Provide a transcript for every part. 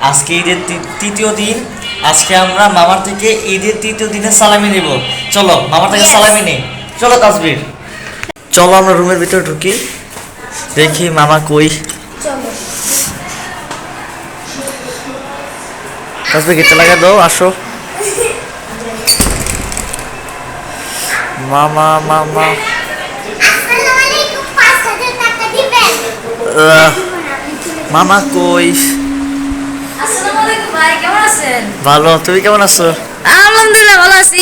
আজকে ঈদের তৃতীয় দিন আজকে আমরা মামার থেকে ঈদের তৃতীয় দিনে সালামি নেব। চলো মামার থেকে সালামি নেই। চলো তাসবির। চলো আমরা রুমের ভিতরে ঢুকি। দেখি মামা কই। তাসবির গেটটা লাগা দাও আসো। মামা মামা। আসসালামাইকুম 5000 টাকা দিবেন। আহ, মামা কই? আসসালামু আলাইকুম ভাই কেমন আছেন? ভালো তুমি কেমন আছো? আলহামদুলিল্লাহ ভালো আছি।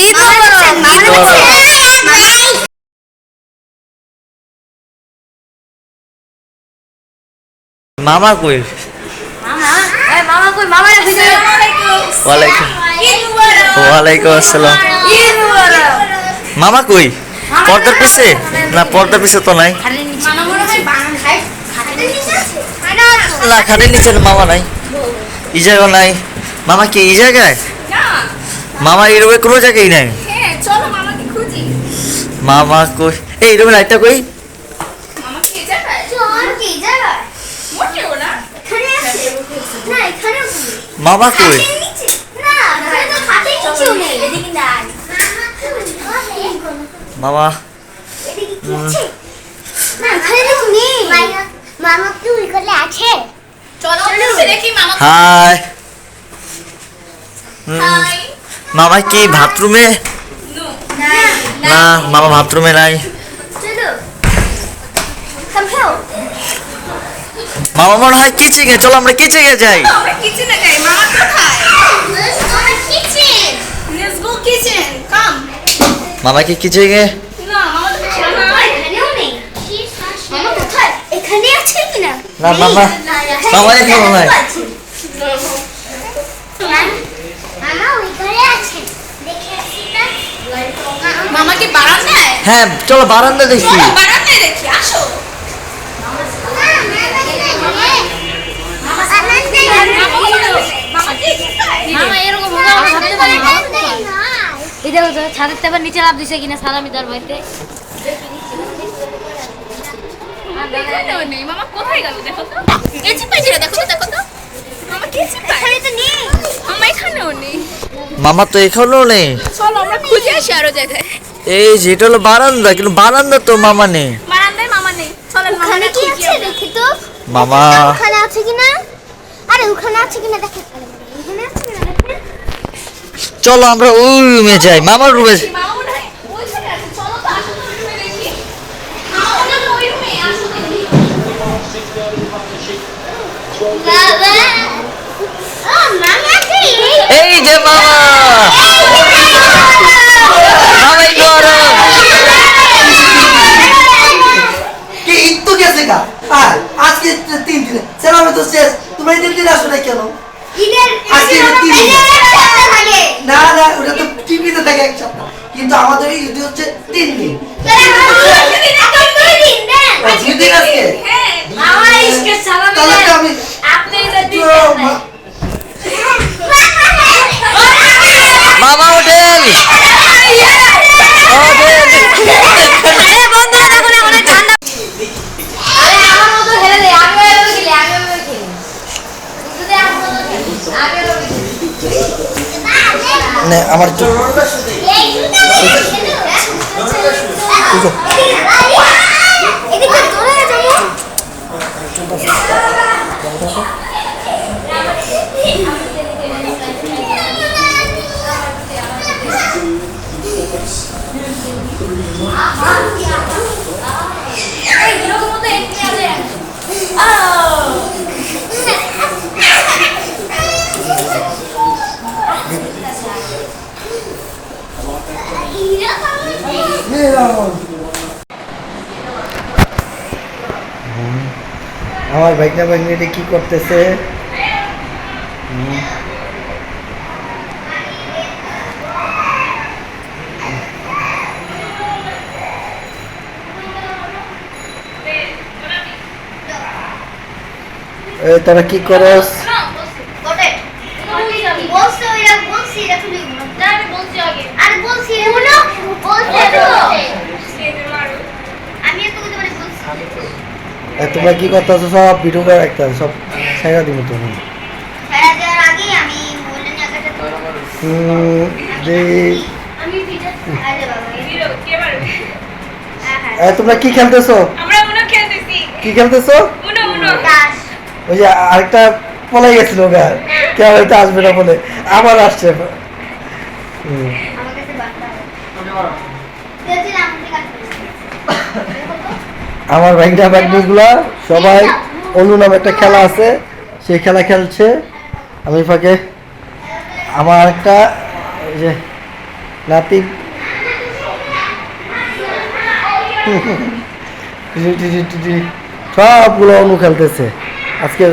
মামা কই? মামা? কই? মামা ওয়ালাইকুম। ওয়ালাইকুম আসসালাম। মামা কই? পর্দার পিছে? না পর্দার পিছে তো নাই। মনে হয় না খাটের নিচে মামা নাই। এই জায়গা নাই? মামা কি এই জায়গায়? মামা এই রুমে কোনো জায়গায় নাই? হ্যাঁ চলো মামা কই? এই রুমে লাইটটা কই? মামা কই? মামা মামা। কি করলে আছে? হাই। হাই। মামা কি বাথরুমে? না। মামা বাথরুমে নাই। চলো। মামা মনে হয় কিচিংয়ে চলো আমরা যাই। কিচেনে যাই। মামা কোথায়? গো কিচেন কাম কি কিচিংয়ে না না মামা। কি বারান্দায়? হ্যাঁ চলো বারান্দা দেখি। বারান্দায় দেখি আসো। এই দেখো তো ছাদের নিচে লাভ দিছে কিনা সালামি তার বাড়িতে। এখানেও নেই মামা কোথায় গেল দেখো তো। কেচি পাইছে দেখো তো দেখো তো। মামা কেচি পাই মামা এখানেও নেই। মামা তো এখানেও নেই। চলো আমরা খুঁজে আসি আরও জায়গায়। এই যে এটা হলো বারান্দা কিন্তু বারান্দা তো মামা নেই। বারান্দায় মামা নেই। চলেন মামা কি আছে দেখি তো। মামা। ওখানে আছে কিনা আরে ওখানে আছে কিনা দেখে চলো আমরা ওই রুমে যাই। মামার রুমে মামা মনে হয় ওইখানে আছে চলো তো আসো তো রুমে দেখি মামা মনে হয় ওই রুমে আসো দেখি বাবা ও মামা কি এই যে মামা মামাই গরম কি ঈদ তো গেছে গা আর আজকে তো তিন দিন সেরামে তো শেষ তোমরা ঈদের দিন আসো না কেন? না না ওটা তো টিভিতে থাকে এক সপ্তাহ কিন্তু আমাদের ঈদ হচ্ছে তিন দিন। আর দুই আমার তো এদিকে দৌড়ে যাব এই এরকম মতো একটু আছে আমার ভাইকনা ভাগ্নিটা কি করতেছে? এ তোরা কি করস বলছো এরা বলছি এটা তুমি না আমি বলছি আগে আর বলছি এগুলো বলছে আমি একটু কথা বলে বলছি এ, তোমরা কি করতেছো? সব ভিডিও করে রাখতে সব সাইরা দিব তুমি তোমরা কি খেলতেছো? কি খেলতেছো? ওই যে আরেকটা পলাই গেছিল ওকে কেউ হয়তো আসবে না বলে। আবার আসছে। হুম। আমার ভাইটা ভাগ্নিগুলা সবাই অন্য নামে একটা খেলা আছে সেই খেলা খেলছে আমি ফাঁকে আমার একটা যে নাতি সবগুলো অনু খেলতেছে আজকে